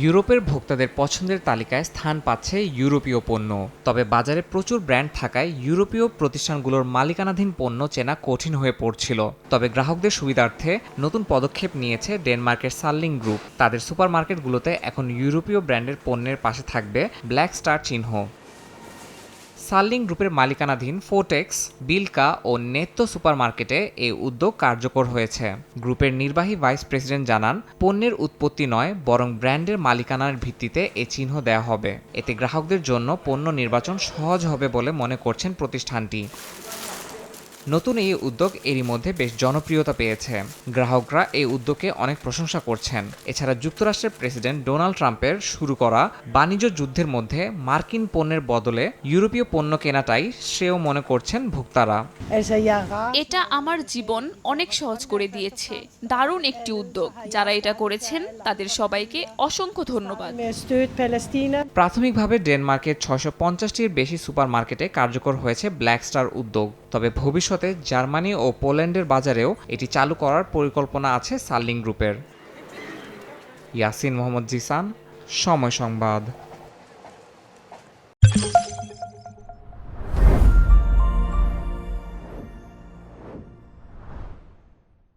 ইউরোপের ভোক্তাদের পছন্দের তালিকায় স্থান পাচ্ছে ইউরোপীয় পণ্য। তবে বাজারে প্রচুর ব্র্যান্ড থাকায় ইউরোপীয় প্রতিষ্ঠানগুলোর মালিকানাধীন পণ্য চেনা কঠিন হয়ে পড়ছিল। তবে গ্রাহকদের সুবিধার্থে নতুন পদক্ষেপ নিয়েছে ডেনমার্কের সার্লিং গ্রুপ। তাদের সুপারমার্কেটগুলোতে এখন ইউরোপীয় ব্র্যান্ডের পণ্যের পাশে থাকবে ব্ল্যাক স্টার চিহ্ন। সার্লিং গ্রুপের মালিকানাধীন ফোটেক্স বিলকা ও নেত্য সুপারমার্কেটে এই উদ্যোগ কার্যকর হয়েছে। গ্রুপের নির্বাহী ভাইস প্রেসিডেন্ট জানান, পণ্যের উৎপত্তি নয়, বরং ব্র্যান্ডের মালিকানার ভিত্তিতে এ চিহ্ন দেওয়া হবে। এতে গ্রাহকদের জন্য পণ্য নির্বাচন সহজ হবে বলে মনে করছেন প্রতিষ্ঠানটি। নতুন এই উদ্যোগ এরই মধ্যে বেশ জনপ্রিয়তা পেয়েছে। গ্রাহকরা এই উদ্যোগকে অনেক প্রশংসা করছেন। এছাড়া যুক্তরাষ্ট্রের প্রেসিডেন্ট ডোনাল্ড ট্রাম্পের শুরু করা বাণিজ্য যুদ্ধের মধ্যে মার্কিন পণ্যের বদলে ইউরোপীয় পণ্য কেনাটাই শ্রেয় মনে করছেন ভোক্তারা। এটা আমার জীবন অনেক সহজ করে দিয়েছে। দারুণ একটি উদ্যোগ। যারা এটা করেছেন তাদের সবাইকে অসংখ্য ধন্যবাদ। প্রাথমিকভাবে ডেনমার্কের ছয়শো পঞ্চাশটির বেশি সুপারমার্কেটে কার্যকর হয়েছে ব্ল্যাক স্টার উদ্যোগ। তবে ভবিষ্যতে জার্মানি ও পোল্যান্ডের বাজারেও এটি চালু করার পরিকল্পনা আছে সার্লিং গ্রুপের। ইয়াসিন মোহাম্মদ জিসান, সময় সংবাদ।